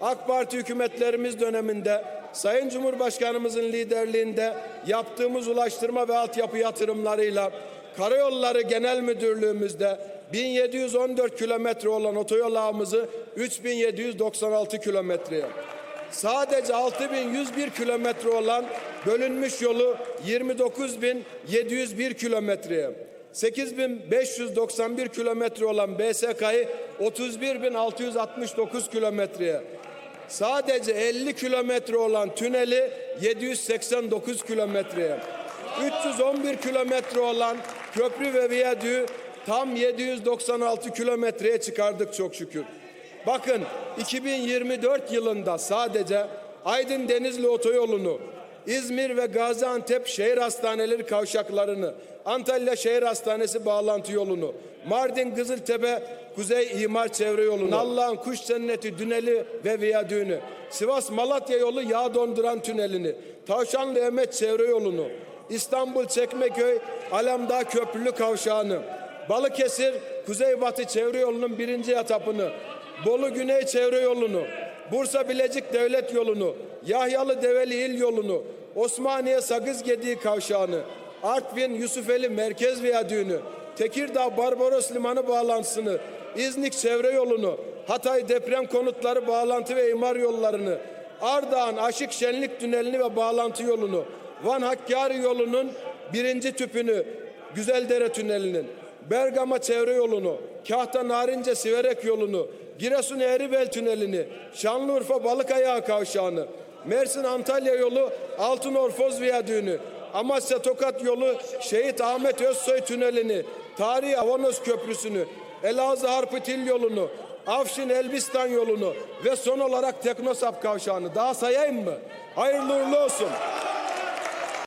AK Parti hükümetlerimiz döneminde Sayın Cumhurbaşkanımızın liderliğinde yaptığımız ulaştırma ve altyapı yatırımlarıyla Karayolları Genel Müdürlüğümüzde 1714 kilometre olan otoyol ağımızı 3796 kilometreye, sadece 6101 kilometre olan bölünmüş yolu 29701 kilometreye, 8591 kilometre olan BSK'yı 31669 kilometreye, sadece 50 kilometre olan tüneli 789 kilometreye, 311 kilometre olan köprü ve viyadüğü tam 796 kilometreye çıkardık çok şükür. Bakın 2024 yılında sadece Aydın Denizli otoyolunu, İzmir ve Gaziantep şehir hastaneleri kavşaklarını, Antalya Şehir Hastanesi bağlantı yolunu, Mardin Kızıltepe Kuzey İmar Çevre yolunu, Nallıhan Kuş Cenneti Tüneli ve Viyadüğünü, Sivas Malatya yolu yağ donduran tünelini, Tavşanlı Emet Çevre yolunu, İstanbul Çekmeköy Alemdağ Köprülü Kavşağı'nı, Balıkesir Kuzeybatı Çevre Yolu'nun birinci etapını, Bolu Güney Çevre Yolu'nu, Bursa Bilecik Devlet Yolu'nu, Yahyalı Develi İl Yolu'nu, Osmaniye Sagız Gediği Kavşağı'nı, Artvin Yusufeli Merkez Viyadüğünü, Tekirdağ Barbaros Limanı bağlantısını, İznik Çevre Yolu'nu, Hatay Deprem Konutları Bağlantı ve İmar Yollarını, Ardahan Aşık Şenlik Tünelini ve Bağlantı Yolunu, Van Hakkari Yolu'nun birinci tüpünü, Güzeldere Tüneli'nin, Bergama Çevre Yolu'nu, Kahta Narince Siverek Yolu'nu, Giresun Eğribel Tüneli'ni, Şanlıurfa Balıkayağı Kavşağı'nı, Mersin Antalya yolu Altınorfoz Viyadüğü'nü, Amasya Tokat yolu Şehit Ahmet Özsoy Tüneli'ni, Tarihi Avanos Köprüsü'nü, Elazığ Harpıtil yolunu, Afşin Elbistan yolunu ve son olarak Teknosap Kavşağı'nı daha sayayım mı? Hayırlı uğurlu olsun.